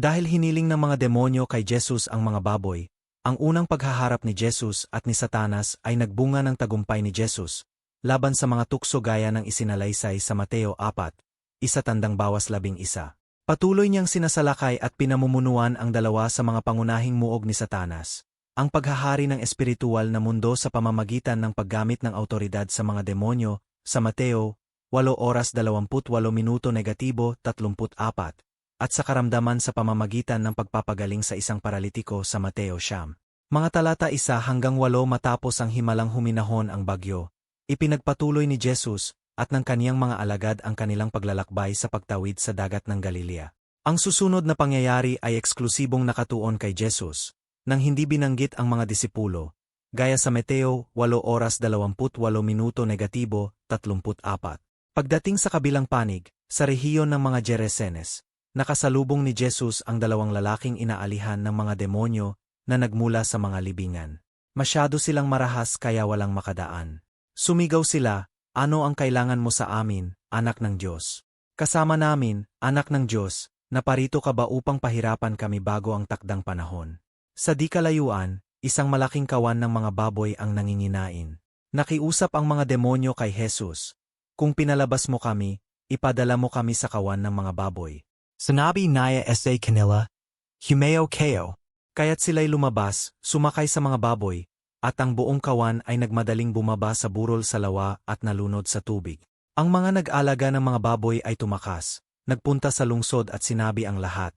Dahil hiniling ng mga demonyo kay Jesus ang mga baboy, ang unang paghaharap ni Jesus at ni Satanas ay nagbunga ng tagumpay ni Jesus, laban sa mga tukso gaya ng isinalaysay sa Mateo 4, isa bawas labing isa. Patuloy niyang sinasalakay at pinamumunuan ang dalawa sa mga pangunahing muog ni Satanas. Ang paghahari ng espiritual na mundo sa pamamagitan ng paggamit ng autoridad sa mga demonyo, sa Mateo, 8 oras 28 minuto negatibo 34, at sa karamdaman sa pamamagitan ng pagpapagaling sa isang paralitiko sa Mateo Siyam. Mga talata isa hanggang walo matapos ang himalang huminahon ang bagyo, ipinagpatuloy ni Jesus at ng kaniyang mga alagad ang kanilang paglalakbay sa pagtawid sa dagat ng Galilea. Ang susunod na pangyayari ay eksklusibong nakatuon kay Jesus, nang hindi binanggit ang mga disipulo, gaya sa Mateo 8 oras 28 minuto negatibo 34. Pagdating sa kabilang panig, sa rehiyon ng mga Jeresenes, nakasalubong ni Jesus ang dalawang lalaking inaalihan ng mga demonyo na nagmula sa mga libingan. Masyado silang marahas kaya walang makadaan. Sumigaw sila, ano ang kailangan mo sa amin, anak ng Diyos? Kasama namin, anak ng Diyos, naparito ka ba upang pahirapan kami bago ang takdang panahon? Sa di kalayuan, isang malaking kawan ng mga baboy ang nanginginain. Nakiusap ang mga demonyo kay Jesus, Kung pinalabas mo kami, ipadala mo kami sa kawan ng mga baboy. Sinabi Naya sa kanila, Humeo kayo, Kaya't sila'y lumabas, sumakay sa mga baboy, at ang buong kawan ay nagmadaling bumaba sa burol sa lawa at nalunod sa tubig. Ang mga nag-alaga ng mga baboy ay tumakas, nagpunta sa lungsod at sinabi ang lahat,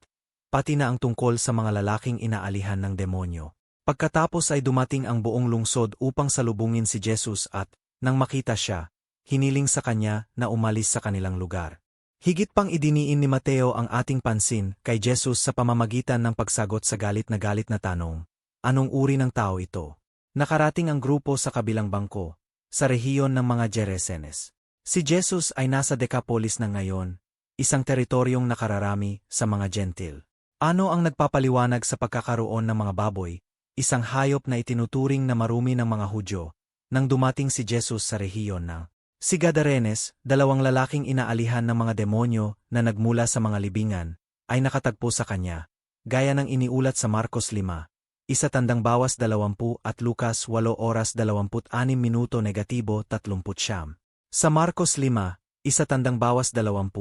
pati na ang tungkol sa mga lalaking inaalihan ng demonyo. Pagkatapos ay dumating ang buong lungsod upang salubungin si Jesus at, nang makita siya, hiniling sa kanya na umalis sa kanilang lugar. Higit pang idiniin ni Mateo ang ating pansin kay Jesus sa pamamagitan ng pagsagot sa galit na galit na tanong, Anong uri ng tao ito? Nakarating ang grupo sa kabilang bangko, sa rehiyon ng mga Jeresenes. Si Jesus ay nasa Decapolis na ngayon, isang teritoryong nakararami sa mga Gentil. Ano ang nagpapaliwanag sa pagkakaroon ng mga baboy, isang hayop na itinuturing na marumi ng mga Hudyo, nang dumating si Jesus sa rehiyon ng Si Gadarenes, dalawang lalaking inaalihan ng mga demonyo na nagmula sa mga libingan, ay nakatagpo sa kanya, gaya ng iniulat sa Marcos 5, isa tandang bawas 20 at Lucas 8 oras 26 minuto negatibo 30 siyam. Sa Marcos 5, isa tandang bawas 20,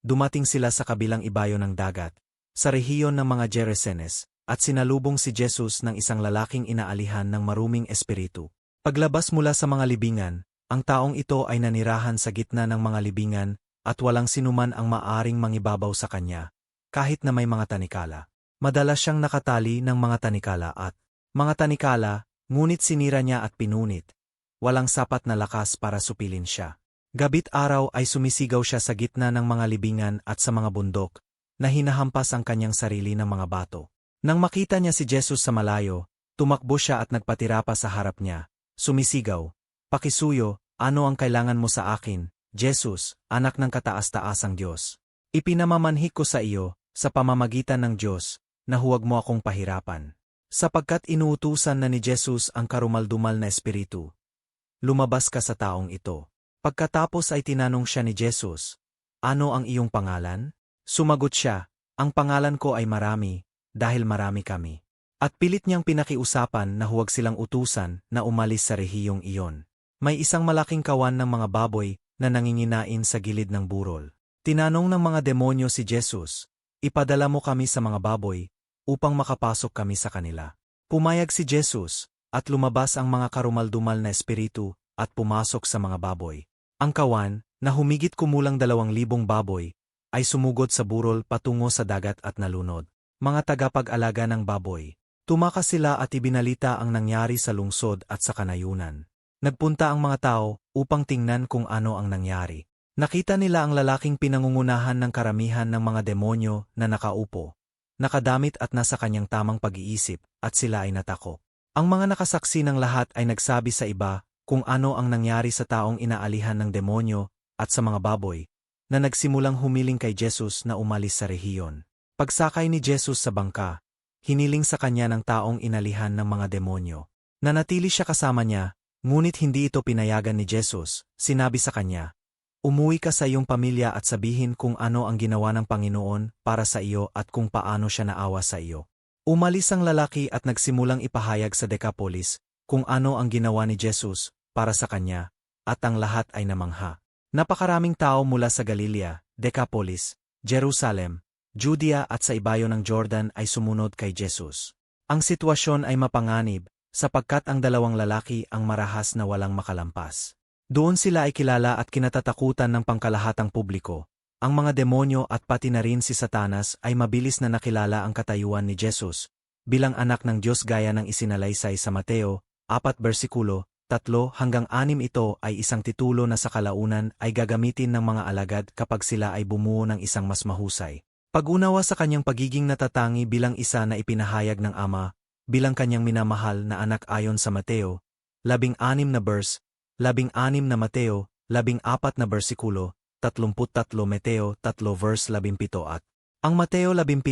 dumating sila sa kabilang ibayo ng dagat, sa rehiyon ng mga Jeresenes, at sinalubong si Jesus ng isang lalaking inaalihan ng maruming espiritu. Paglabas mula sa mga libingan, ang taong ito ay nanirahan sa gitna ng mga libingan at walang sinuman ang maaring mangibabaw sa kanya, kahit na may mga tanikala. Madalas siyang nakatali ng mga tanikala at mga tanikala, ngunit sinira niya at pinunit. Walang sapat na lakas para supilin siya. Gabit araw ay sumisigaw siya sa gitna ng mga libingan at sa mga bundok, na hinahampas ang kanyang sarili ng mga bato. Nang makita niya si Jesus sa malayo, tumakbo siya at nagpatira pa sa harap niya, sumisigaw, Pakisuyo, ano ang kailangan mo sa akin, Jesus, anak ng kataas-taasang Diyos? Ipinamamanhik ko sa iyo, sa pamamagitan ng Diyos, na huwag mo akong pahirapan. Sapagkat inuutusan na ni Jesus ang karumaldumal na espiritu. Lumabas ka sa taong ito. Pagkatapos ay tinanong siya ni Jesus, Ano ang iyong pangalan? Sumagot siya, Ang pangalan ko ay marami, dahil marami kami. At pilit niyang pinakiusapan na huwag silang utusan na umalis sa rehiyong iyon. May isang malaking kawan ng mga baboy na nanginginain sa gilid ng burol. Tinanong ng mga demonyo si Jesus, Ipadala mo kami sa mga baboy, upang makapasok kami sa kanila. Pumayag si Jesus, at lumabas ang mga karumaldumal na espiritu, at pumasok sa mga baboy. Ang kawan, na humigit kumulang dalawang libong baboy, ay sumugod sa burol patungo sa dagat at nalunod. Mga tagapag-alaga ng baboy. Tumakas sila at ibinalita ang nangyari sa lungsod at sa kanayunan. Nagpunta ang mga tao upang tingnan kung ano ang nangyari. Nakita nila ang lalaking pinangungunahan ng karamihan ng mga demonyo na nakaupo, nakadamit at nasa kanyang tamang pag-iisip, at sila ay natako. Ang mga nakasaksi ng lahat ay nagsabi sa iba kung ano ang nangyari sa taong inaalihan ng demonyo at sa mga baboy, na nagsimulang humiling kay Jesus na umalis sa rehiyon. Pagsakay ni Jesus sa bangka, hiniling sa kanya ng taong inalihan ng mga demonyo. Nanatili siya kasama niya, Ngunit hindi ito pinayagan ni Jesus, sinabi sa kanya, Umuwi ka sa iyong pamilya at sabihin kung ano ang ginawa ng Panginoon para sa iyo at kung paano siya naawa sa iyo. Umalis ang lalaki at nagsimulang ipahayag sa Decapolis kung ano ang ginawa ni Jesus para sa kanya, at ang lahat ay namangha. Napakaraming tao mula sa Galilea, Decapolis, Jerusalem, Judea at sa ibayo ng Jordan ay sumunod kay Jesus. Ang sitwasyon ay mapanganib, sapagkat ang dalawang lalaki ang marahas na walang makalampas. Doon sila ay kilala at kinatatakutan ng pangkalahatang publiko. Ang mga demonyo at pati na rin si Satanas ay mabilis na nakilala ang katayuan ni Jesus, bilang anak ng Diyos gaya ng isinalaysay sa Mateo, 4 versikulo, 3 hanggang 6 ito ay isang titulo na sa kalaunan ay gagamitin ng mga alagad kapag sila ay bumuo ng isang mas mahusay. Pag-unawa sa kanyang pagiging natatangi bilang isa na ipinahayag ng Ama, bilang kanyang minamahal na anak ayon sa Mateo, labing anim na verse, labing anim na Mateo, labing apat na bersikulo, 33 Mateo 3 verse 17 at ang Mateo 17,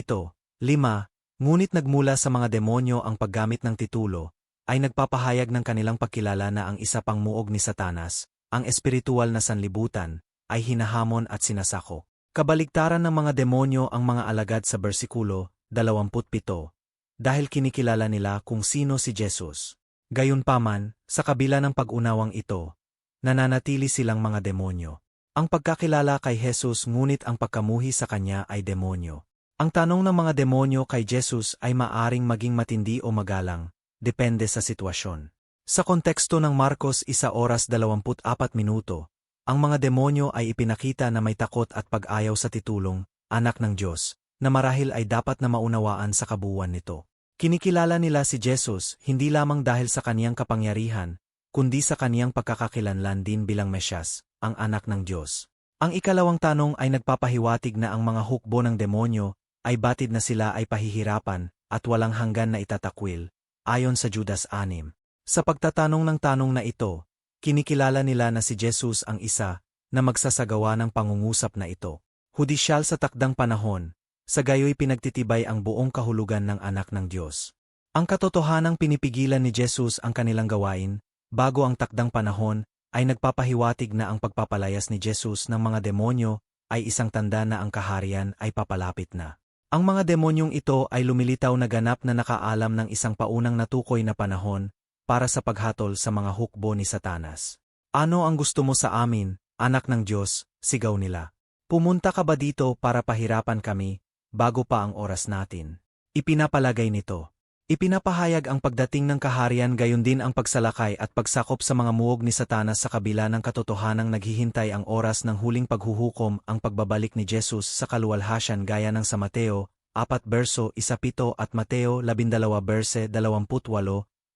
5, ngunit nagmula sa mga demonyo ang paggamit ng titulo, ay nagpapahayag ng kanilang pagkilala na ang isa pang muog ni Satanas, ang espiritual na sanlibutan, ay hinahamon at sinasako. Kabaligtaran ng mga demonyo ang mga alagad sa bersikulo 27, dahil kinikilala nila kung sino si Jesus. Gayunpaman, sa kabila ng pag-unawang ito, nananatili silang mga demonyo. Ang pagkakilala kay Jesus ngunit ang pagkamuhi sa kanya ay demonyo. Ang tanong ng mga demonyo kay Jesus ay maaring maging matindi o magalang, depende sa sitwasyon. Sa konteksto ng Marcos 1 oras 24 minuto, ang mga demonyo ay ipinakita na may takot at pag-ayaw sa titulong, anak ng Diyos, na marahil ay dapat na maunawaan sa kabuuan nito. Kinikilala nila si Jesus hindi lamang dahil sa kaniyang kapangyarihan, kundi sa kaniyang pagkakakilanlan din bilang Mesyas, ang anak ng Diyos. Ang ikalawang tanong ay nagpapahiwatig na ang mga hukbo ng demonyo ay batid na sila ay pahihirapan at walang hanggan na itatakwil, ayon sa Judas 6. Sa pagtatanong ng tanong na ito, kinikilala nila na si Jesus ang isa na magsasagawa ng pangungusap na ito. Hudisyal sa takdang panahon, sa gayoy pinagtitibay ang buong kahulugan ng anak ng Diyos. Ang katotohanang pinipigilan ni Jesus ang kanilang gawain, bago ang takdang panahon, ay nagpapahiwatig na ang pagpapalayas ni Jesus ng mga demonyo ay isang tanda na ang kaharian ay papalapit na. Ang mga demonyong ito ay lumilitaw na ganap na nakaalam ng isang paunang natukoy na panahon para sa paghatol sa mga hukbo ni Satanas. Ano ang gusto mo sa amin, anak ng Diyos, sigaw nila. Pumunta ka ba dito para pahirapan kami, bago pa ang oras natin. Ipinapalagay nito. Ipinapahayag ang pagdating ng kaharian gayon din ang pagsalakay at pagsakop sa mga muog ni Satanas sa kabila ng katotohanang naghihintay ang oras ng huling paghuhukom ang pagbabalik ni Jesus sa kaluwalhasyan gaya ng sa Mateo, 4 berso 17 at Mateo 12 berse 28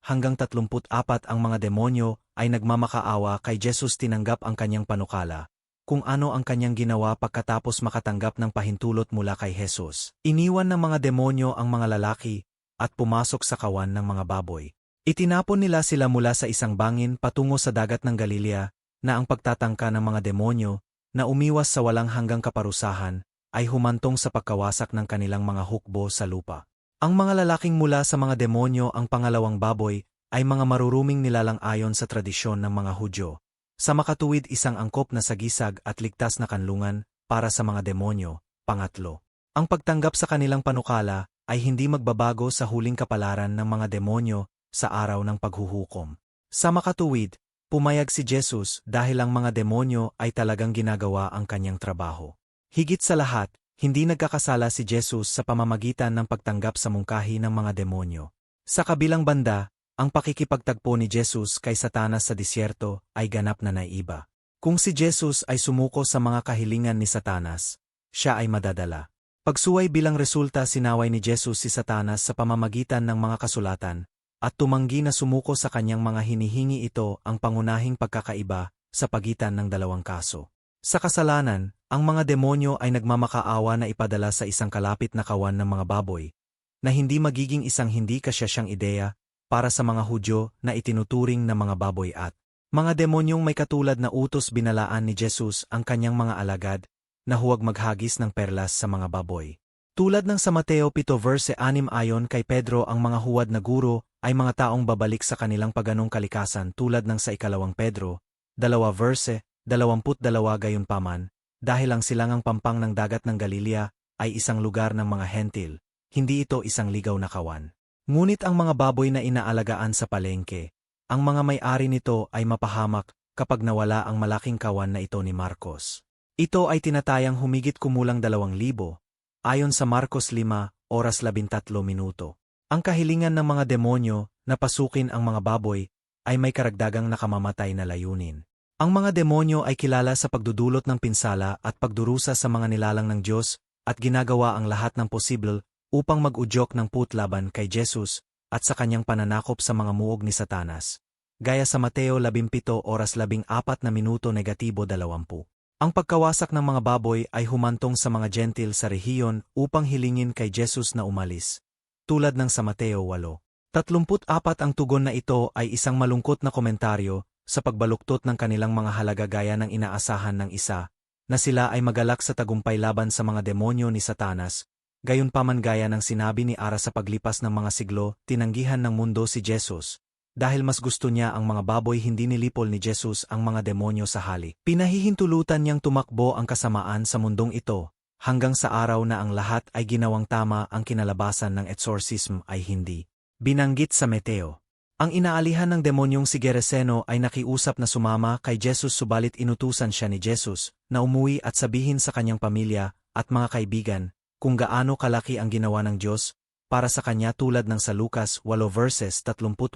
hanggang 34 ang mga demonyo ay nagmamakaawa kay Jesus tinanggap ang kanyang panukala, kung ano ang kanyang ginawa pagkatapos makatanggap ng pahintulot mula kay Jesus. Iniwan ng mga demonyo ang mga lalaki at pumasok sa kawan ng mga baboy. Itinapon nila sila mula sa isang bangin patungo sa dagat ng Galilea na ang pagtatangka ng mga demonyo na umiwas sa walang hanggang kaparusahan ay humantong sa pagkawasak ng kanilang mga hukbo sa lupa. Ang mga lalaking mula sa mga demonyo ang pangalawang baboy ay mga maruruming nilalang ayon sa tradisyon ng mga Hudyo sa makatuwid isang angkop na sagisag at ligtas na kanlungan para sa mga demonyo, pangatlo. Ang pagtanggap sa kanilang panukala ay hindi magbabago sa huling kapalaran ng mga demonyo sa araw ng paghuhukom. Sa makatuwid, pumayag si Jesus dahil ang mga demonyo ay talagang ginagawa ang kanyang trabaho. Higit sa lahat, hindi nagkakasala si Jesus sa pamamagitan ng pagtanggap sa mungkahi ng mga demonyo. Sa kabilang banda, ang pakikipagtagpo ni Jesus kay Satanas sa disyerto ay ganap na naiba. Kung si Jesus ay sumuko sa mga kahilingan ni Satanas, siya ay madadala. Pagsuway bilang resulta sinaway ni Jesus si Satanas sa pamamagitan ng mga kasulatan, at tumanggi na sumuko sa kanyang mga hinihingi ito ang pangunahing pagkakaiba sa pagitan ng dalawang kaso. Sa kasalanan, ang mga demonyo ay nagmamakaawa na ipadala sa isang kalapit na kawan ng mga baboy, na hindi magiging isang hindi kasyasyang ideya para sa mga Hudyo na itinuturing na mga baboy at mga demonyong may katulad na utos binalaan ni Jesus ang kanyang mga alagad na huwag maghagis ng perlas sa mga baboy. Tulad ng sa Mateo 7 verse 6 ayon kay Pedro ang mga huwad na guro ay mga taong babalik sa kanilang paganong kalikasan tulad ng sa ikalawang Pedro, 2 verse 22 gayon paman, dahil ang silangang pampang ng dagat ng Galilea ay isang lugar ng mga hentil, hindi ito isang ligaw na kawan. Ngunit ang mga baboy na inaalagaan sa palengke, ang mga may-ari nito ay mapahamak kapag nawala ang malaking kawan na ito ni Marcos. Ito ay tinatayang humigit kumulang 2,000, ayon sa Marcos 5, oras 13 minuto. Ang kahilingan ng mga demonyo na pasukin ang mga baboy ay may karagdagang nakamamatay na layunin. Ang mga demonyo ay kilala sa pagdudulot ng pinsala at pagdurusa sa mga nilalang ng Diyos at ginagawa ang lahat ng posible upang mag-udyok ng putlaban kay Jesus at sa kanyang pananakop sa mga muog ni Satanas. Gaya sa Mateo 17 oras 14 na minuto negatibo 20. Ang pagkawasak ng mga baboy ay humantong sa mga gentil sa rehiyon upang hilingin kay Jesus na umalis. Tulad ng sa Mateo 8. 34 ang tugon na ito ay isang malungkot na komentaryo sa pagbaluktot ng kanilang mga halaga gaya ng inaasahan ng isa, na sila ay magalak sa tagumpay laban sa mga demonyo ni Satanas, gayon paman gaya ng sinabi ni Ara sa paglipas ng mga siglo, tinanggihan ng mundo si Jesus, dahil mas gusto niya ang mga baboy hindi nilipol ni Jesus ang mga demonyo sa hali. Pinahihintulutan niyang tumakbo ang kasamaan sa mundong ito, hanggang sa araw na ang lahat ay ginawang tama ang kinalabasan ng exorcism ay hindi. Binanggit sa Meteo. Ang inaalihan ng demonyong si Gereseno ay nakiusap na sumama kay Jesus subalit inutusan siya ni Jesus na umuwi at sabihin sa kanyang pamilya at mga kaibigan kung gaano kalaki ang ginawa ng Diyos para sa kanya tulad ng sa Lucas 8 verses 38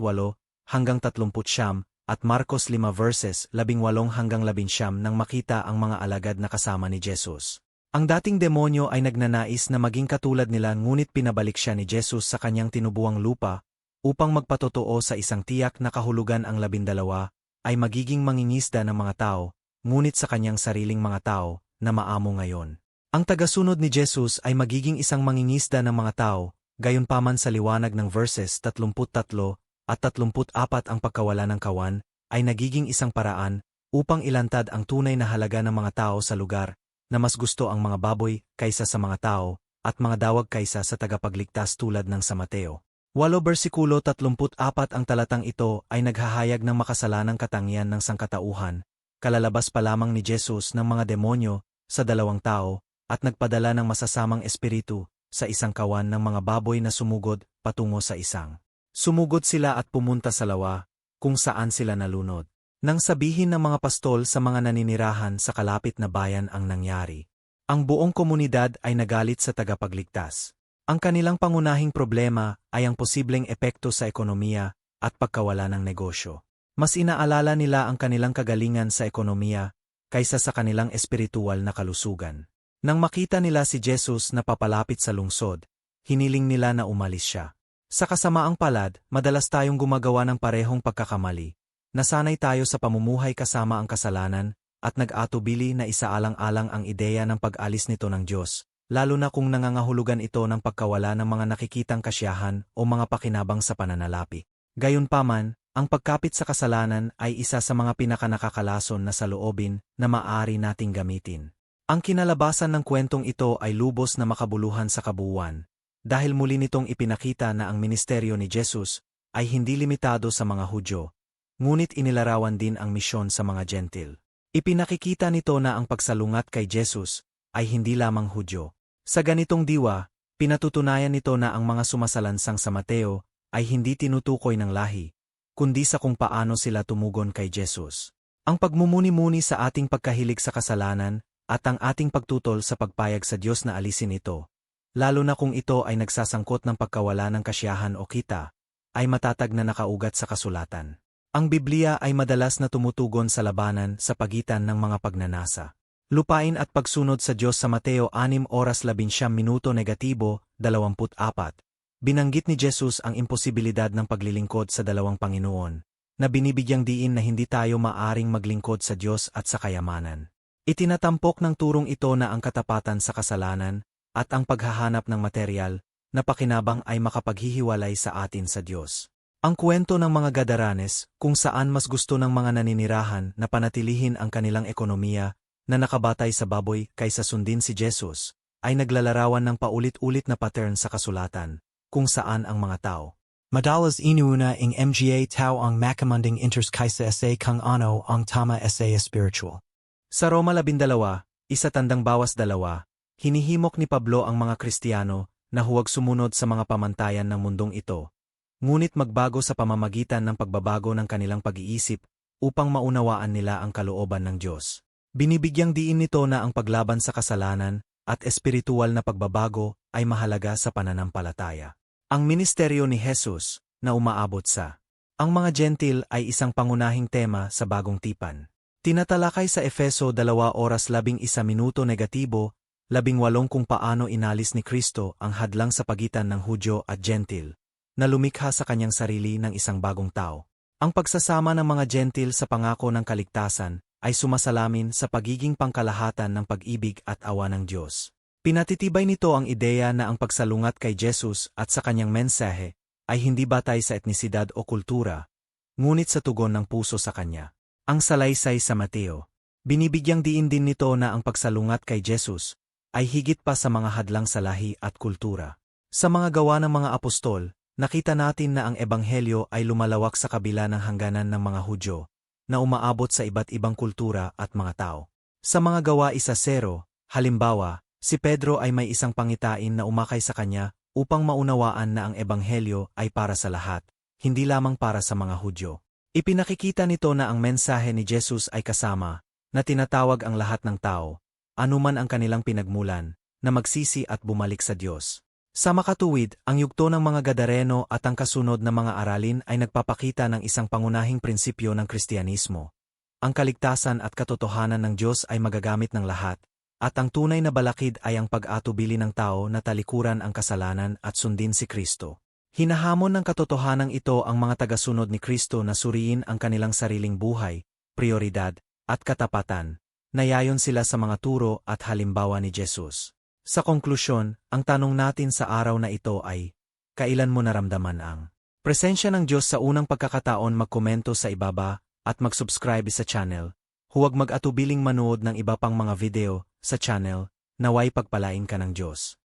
hanggang 30 at Marcos 5 verses 18 hanggang 19 nang makita ang mga alagad na kasama ni Jesus. Ang dating demonyo ay nagnanais na maging katulad nila ngunit pinabalik siya ni Jesus sa kanyang tinubuang lupa upang magpatotoo sa isang tiyak na kahulugan ang labindalawa, ay magiging mangingisda ng mga tao, ngunit sa kanyang sariling mga tao, na maamo ngayon. Ang tagasunod ni Jesus ay magiging isang mangingisda ng mga tao, gayon paman sa liwanag ng verses 33 at 34 ang pagkawala ng kawan, ay nagiging isang paraan upang ilantad ang tunay na halaga ng mga tao sa lugar na mas gusto ang mga baboy kaysa sa mga tao at mga dawag kaysa sa tagapagligtas tulad ng sa Mateo. Walo bersikulo 34 ang talatang ito ay naghahayag ng makasalanang katangian ng sangkatauhan, kalalabas pa lamang ni Jesus ng mga demonyo sa dalawang tao at nagpadala ng masasamang espiritu sa isang kawan ng mga baboy na sumugod patungo sa isang. Sumugod sila at pumunta sa lawa, kung saan sila nalunod. Nang sabihin ng mga pastol sa mga naninirahan sa kalapit na bayan ang nangyari, ang buong komunidad ay nagalit sa tagapagligtas. Ang kanilang pangunahing problema ay ang posibleng epekto sa ekonomiya at pagkawala ng negosyo. Mas inaalala nila ang kanilang kagalingan sa ekonomiya kaysa sa kanilang espiritual na kalusugan. Nang makita nila si Jesus na papalapit sa lungsod, hiniling nila na umalis siya. Sa kasamaang palad, madalas tayong gumagawa ng parehong pagkakamali. Nasanay tayo sa pamumuhay kasama ang kasalanan at nag-atubili na isaalang-alang ang ideya ng pag-alis nito ng Diyos lalo na kung nangangahulugan ito ng pagkawala ng mga nakikitang kasyahan o mga pakinabang sa pananalapi. Gayunpaman, ang pagkapit sa kasalanan ay isa sa mga pinakanakakalason na saloobin na maaari nating gamitin. Ang kinalabasan ng kwentong ito ay lubos na makabuluhan sa kabuuan, dahil muli nitong ipinakita na ang ministeryo ni Jesus ay hindi limitado sa mga Hudyo, ngunit inilarawan din ang misyon sa mga Gentil. Ipinakikita nito na ang pagsalungat kay Jesus ay hindi lamang Hudyo, sa ganitong diwa, pinatutunayan nito na ang mga sumasalansang sa Mateo ay hindi tinutukoy ng lahi, kundi sa kung paano sila tumugon kay Jesus. Ang pagmumuni-muni sa ating pagkahilig sa kasalanan at ang ating pagtutol sa pagpayag sa Diyos na alisin ito, lalo na kung ito ay nagsasangkot ng pagkawala ng kasyahan o kita, ay matatag na nakaugat sa kasulatan. Ang Biblia ay madalas na tumutugon sa labanan sa pagitan ng mga pagnanasa. Lupain at pagsunod sa Diyos sa Mateo 6 oras 11 minuto negatibo, 24. Binanggit ni Jesus ang imposibilidad ng paglilingkod sa dalawang Panginoon, na binibigyang diin na hindi tayo maaring maglingkod sa Diyos at sa kayamanan. Itinatampok ng turong ito na ang katapatan sa kasalanan at ang paghahanap ng material na pakinabang ay makapaghihiwalay sa atin sa Diyos. Ang kwento ng mga Gadaranes kung saan mas gusto ng mga naninirahan na panatilihin ang kanilang ekonomiya na nakabatay sa baboy kaysa sundin si Jesus, ay naglalarawan ng paulit-ulit na pattern sa kasulatan, kung saan ang mga tao. Madalas inuuna ing mga tao ang makamunding inters kaisa sa kung ano ang tama sa spiritual. Sa Roma 12, isa tandang bawas dalawa, hinihimok ni Pablo ang mga Kristiyano na huwag sumunod sa mga pamantayan ng mundong ito, ngunit magbago sa pamamagitan ng pagbabago ng kanilang pag-iisip upang maunawaan nila ang kalooban ng Diyos. Binibigyang diin nito na ang paglaban sa kasalanan at espiritual na pagbabago ay mahalaga sa pananampalataya. Ang ministeryo ni Jesus na umaabot sa ang mga gentil ay isang pangunahing tema sa bagong tipan. Tinatalakay sa Efeso 2 oras 11 minuto negatibo, 18 kung paano inalis ni Kristo ang hadlang sa pagitan ng Hudyo at Gentil, na lumikha sa kanyang sarili ng isang bagong tao. Ang pagsasama ng mga Gentil sa pangako ng kaligtasan ay sumasalamin sa pagiging pangkalahatan ng pag-ibig at awa ng Diyos. Pinatitibay nito ang ideya na ang pagsalungat kay Jesus at sa kanyang mensahe ay hindi batay sa etnisidad o kultura, ngunit sa tugon ng puso sa kanya. Ang salaysay sa Mateo. Binibigyang diin din nito na ang pagsalungat kay Jesus ay higit pa sa mga hadlang sa lahi at kultura. Sa mga gawa ng mga apostol, nakita natin na ang ebanghelyo ay lumalawak sa kabila ng hangganan ng mga Hudyo, na umaabot sa iba't ibang kultura at mga tao. Sa mga gawa isa zero, halimbawa, si Pedro ay may isang pangitain na umakay sa kanya upang maunawaan na ang ebanghelyo ay para sa lahat, hindi lamang para sa mga Hudyo. Ipinakikita nito na ang mensahe ni Jesus ay kasama, na tinatawag ang lahat ng tao, anuman ang kanilang pinagmulan, na magsisi at bumalik sa Diyos. Sa makatuwid, ang yugto ng mga Gadareno at ang kasunod na mga aralin ay nagpapakita ng isang pangunahing prinsipyo ng Kristyanismo. Ang kaligtasan at katotohanan ng Diyos ay magagamit ng lahat, at ang tunay na balakid ay ang pag-atubili ng tao na talikuran ang kasalanan at sundin si Kristo. Hinahamon ng katotohanang ito ang mga tagasunod ni Kristo na suriin ang kanilang sariling buhay, prioridad, at katapatan. Nayayon sila sa mga turo at halimbawa ni Jesus. Sa konklusyon, ang tanong natin sa araw na ito ay, kailan mo naramdaman ang presensya ng Diyos sa unang pagkakataon magkomento sa ibaba at mag-subscribe sa channel. Huwag mag-atubiling manood ng iba pang mga video sa channel, naway pagpalain ka ng Diyos.